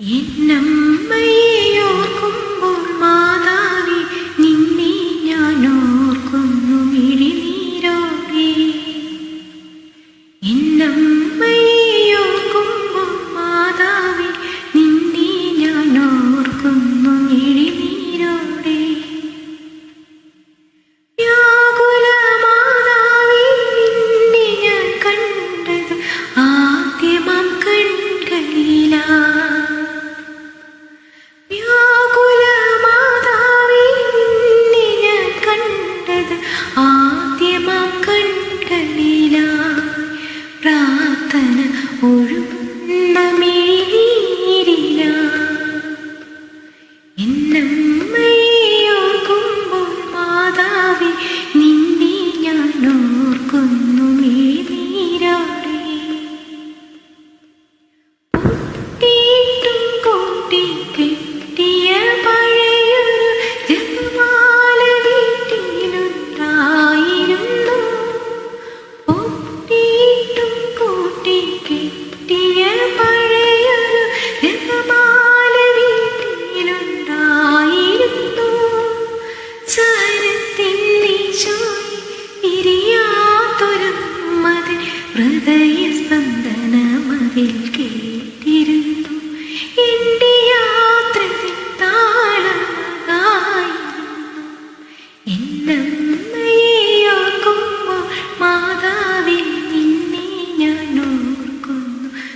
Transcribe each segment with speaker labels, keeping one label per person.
Speaker 1: എന്നമ്മയോർക്കുമ്പോൾ മാതാവി നിന്നെ ഞാൻ ഓർക്കുന്നു മിഴിനീരോകെ എന്നമ്മ Ra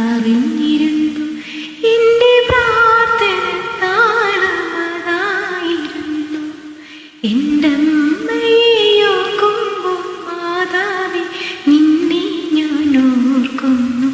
Speaker 1: അറിഞ്ഞിരുന്നു എന്റെ പ്രാർത്ഥന മാതാവി നിന്നെ ഞാൻ ഓർക്കുന്നു.